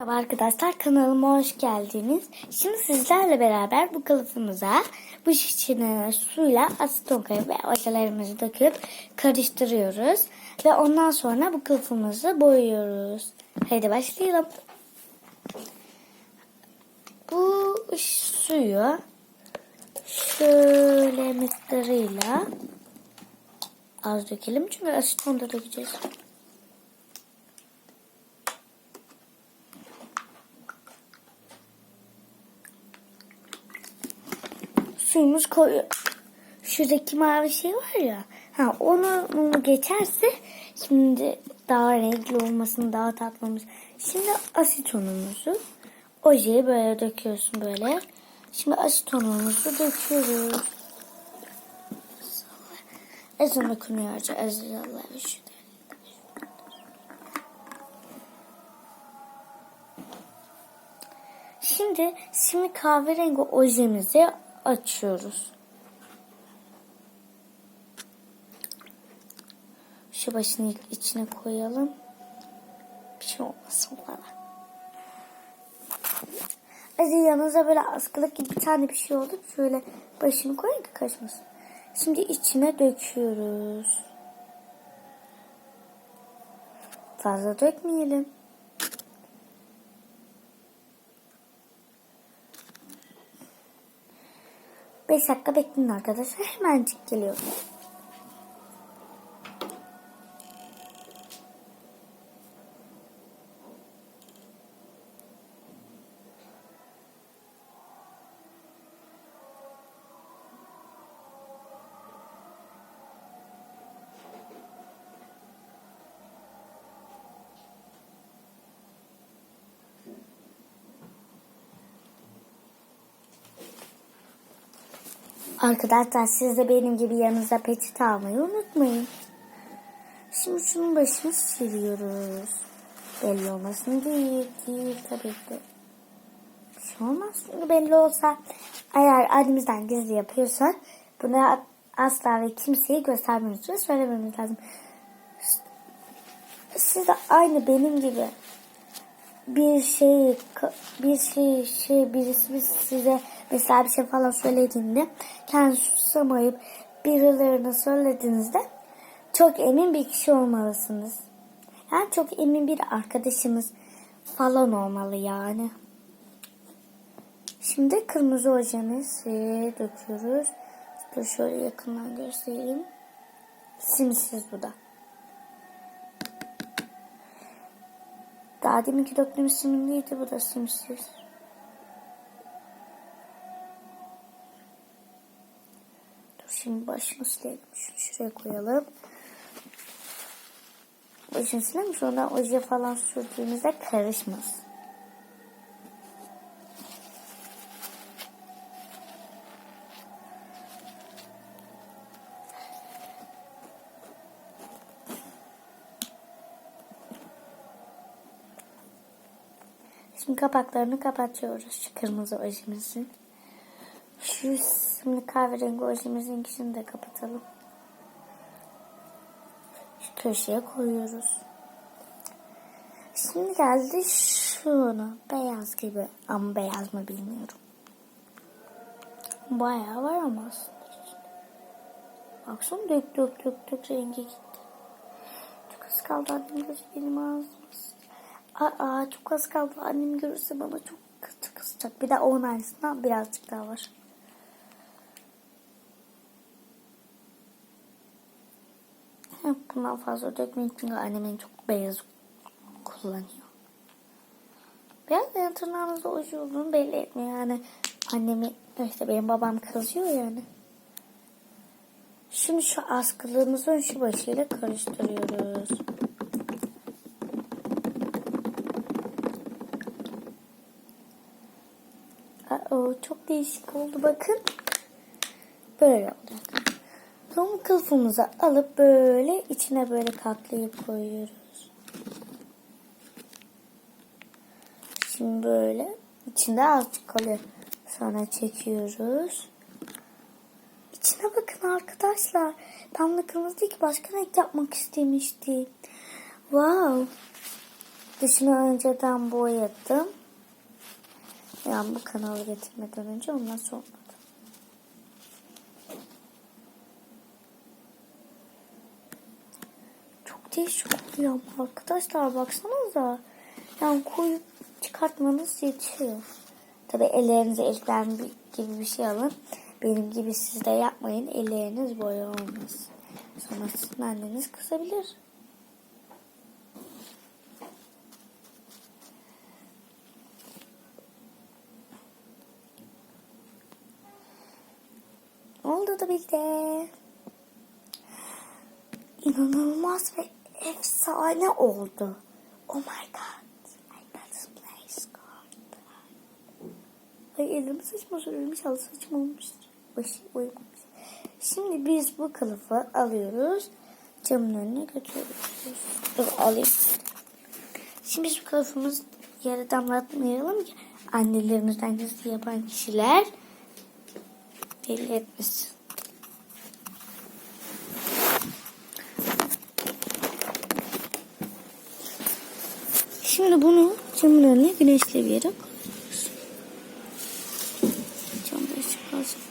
Merhaba arkadaşlar kanalıma hoş geldiniz. Şimdi sizlerle beraber bu kılıfımıza bu şişinin suyla aseton ve ojelerimizi döküp karıştırıyoruz. Ve ondan sonra bu kılıfımızı boyuyoruz. Hadi başlayalım. Bu suyu şöyle miktarıyla az dökelim çünkü aseton da dökeceğiz. Suyumuz koyuyor. Şuradaki mavi şey var ya. Ha onu, onu geçerse şimdi daha renkli olmasını daha tatlı olması. Şimdi asitonumuzu ojeyi böyle döküyorsun böyle. Şimdi asitonumuzu döküyoruz. Ezan okunuyor. Aziz Allah'a şükür. Şimdi şimdi kahverengi ojemizi açıyoruz. Şu başını içine koyalım. Bir şey olmasın bana. Hadi yanınıza böyle askılık gibi bir tane bir şey oldu. Şöyle başını koyun ki kaçmasın. Şimdi içine döküyoruz. Fazla dökmeyelim. Beş dakika bekleyin arkadaşlar. Hemencik geliyor. Arkadaşlar siz de benim gibi yanınıza peçete almayı unutmayın. Şimdi şunun başını siliyoruz. Belli olmasın değil, değil tabii ki. Bir şey olmaz. Çünkü belli olsa eğer annemizden gizli yapıyorsak bunu asla ve kimseye göstermemiz ve söylememiz lazım. Siz de aynı benim gibi bir şey bir şey şey birisi size mesela bir şey falan söylediğinde kendi susamayıp birilerine söylediğinizde çok emin bir kişi olmalısınız. Yani çok emin bir arkadaşınız falan olmalı yani. Şimdi kırmızı ojemizi döküyoruz. Dur şöyle yakından göstereyim. Simsiz bu da. Daha deminki döktüğümüz simliydi. Bu da simsiz. Dur şimdi başını silelim. Şunu şuraya koyalım. Başını silelim. Sonra oje falan sürdüğümüzde karışmaz. Şimdi kapaklarını kapatıyoruz şu kırmızı ojemizin. Şu şimdi kahverengi ojemizin ikisini de kapatalım. Şu köşeye koyuyoruz. Şimdi geldi şunu. Beyaz gibi. Ama beyaz mı bilmiyorum. Bayağı var ama aslında. Baksana dök dök dök dök rengi gitti. Çok az kaldı benim ağzım. Aa çok az kaldı. Annem görürse bana çok kötü kızacak. Bir de onun aynısından birazcık daha var. Bundan fazla dökmeyin çünkü annemin çok beyaz kullanıyor. Biraz da tırnağınızda oje olduğunu belli etmiyor. Yani annemi işte benim babam kızıyor yani. Şimdi şu askılığımızın şu başıyla karıştırıyoruz. Aa, çok değişik oldu bakın. Böyle olacak. Son kılıfımızı alıp böyle içine böyle katlayıp koyuyoruz. Şimdi böyle içinde azıcık kalıyor. Sonra çekiyoruz. İçine bakın arkadaşlar. Ben de kırmızı değil ki başka renk yapmak istemiştim. Wow. Dışını önceden boyadım. Yani bu kanalı getirmeden önce ondan sonra. Çok değişik oluyor ama arkadaşlar baksanıza. Yani koyup çıkartmanız yetiyor. Tabi ellerinize elden gibi bir şey alın. Benim gibi siz de yapmayın. Elleriniz boya olmasın. Sonra sizin anneniz kızabilir. Oldu tabii ki. İnanılmaz ve efsane oldu. Oh my god. I got place god. Ay elimi saçma sürülmüş. Al saçım olmuş. Başı uyumamış. Şimdi biz bu kılıfı alıyoruz. Camın önüne götürüyoruz. Dur alayım. Şimdi biz bu kılıfımızı yere damlatmayalım ki annelerimizden gizli yapan kişiler belli etmesin. Şimdi bunu camın önüne güneşli bir yere koyuyoruz.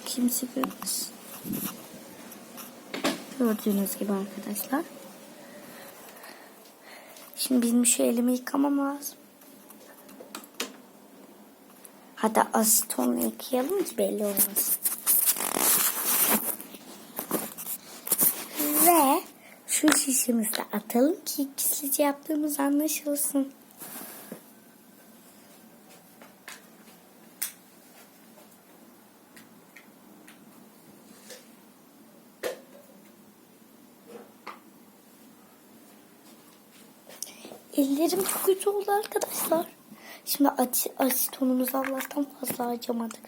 Kimse görmez. Gördüğünüz gibi arkadaşlar. Şimdi benim şu elimi yıkamam lazım. Hatta asitonla yıkayalım ki belli olmasın. Ve şu şişimizi de atalım ki gizlice yaptığımız anlaşılsın. Ellerim çok kötü oldu arkadaşlar. Şimdi aç, asitonumuzu Allah'tan fazla harcamadık.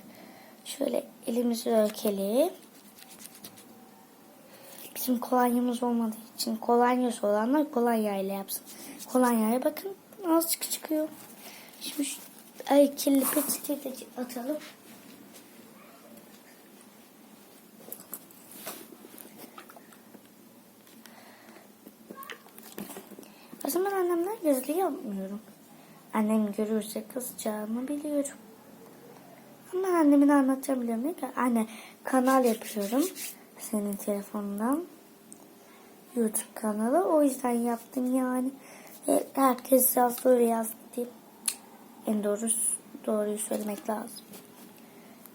Şöyle elimizi dökelim. Bizim kolonyamız olmadığı için kolonyası olanlar kolonyayla yapsın. Kolonyaya bakın azıcık çıkıyor. Şimdi şu ay kirli peçeteyi de atalım. O zaman annemden gizli yapmıyorum. Annem görürse kızacağımı biliyorum. Ama annemin anlatacağım biliyorum? Anne kanal yapıyorum senin telefonundan. YouTube kanalı. O yüzden yaptım yani. E, herkes yazdı öyle yazdı diye. En doğrusu, doğruyu söylemek lazım.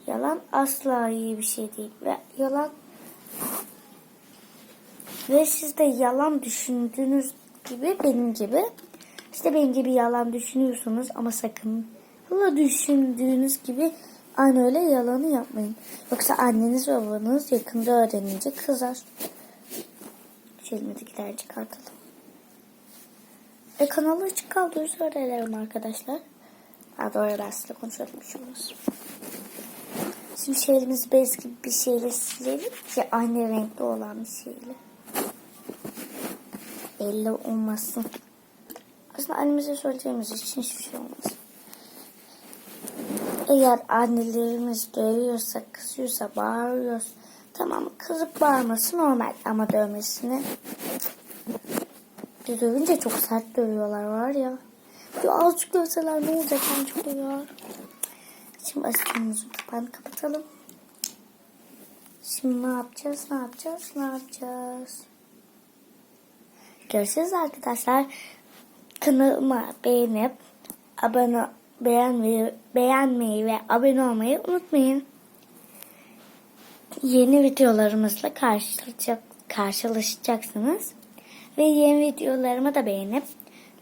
Yalan asla iyi bir şey değil. Ve yalan ve siz de yalan düşündüğünüz gibi benim gibi işte benim gibi yalan düşünüyorsunuz ama sakın hala düşündüğünüz gibi aynı öyle yalanı yapmayın. Yoksa anneniz ve babanız yakında öğrenince kızar. Elimizdekileri çıkartalım. E kanalı açık kaldı özür dilerim arkadaşlar. Ha doğru ben sizinle konuşalım şey. Şimdi şu elimizi bez gibi bir şeyle silelim ki aynı renkte olan bir şeyle. Belli olmasın. Aslında annemize söyleyeceğimiz için hiçbir şey olmaz. Eğer annelerimiz dövüyorsa, kızıyorsa, bağırıyorsa tamam kızıp bağırması normal ama dövmesini bir dövünce çok sert dövüyorlar var ya. Bir azıcık dövseler ne olacak çok dövüyor. Şimdi asitonumuzun kapağını kapatalım. Şimdi ne yapacağız, ne yapacağız, ne yapacağız? Görüşürüz arkadaşlar. Kanalıma beğenip abone beğenmeyi, beğenmeyi ve abone olmayı unutmayın. Yeni videolarımızla karşılaşacak, karşılaşacaksınız. Ve yeni videolarımı da beğenip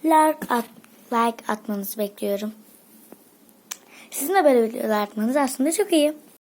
like, at, like atmanızı bekliyorum. Sizin de böyle videolar atmanız aslında çok iyi.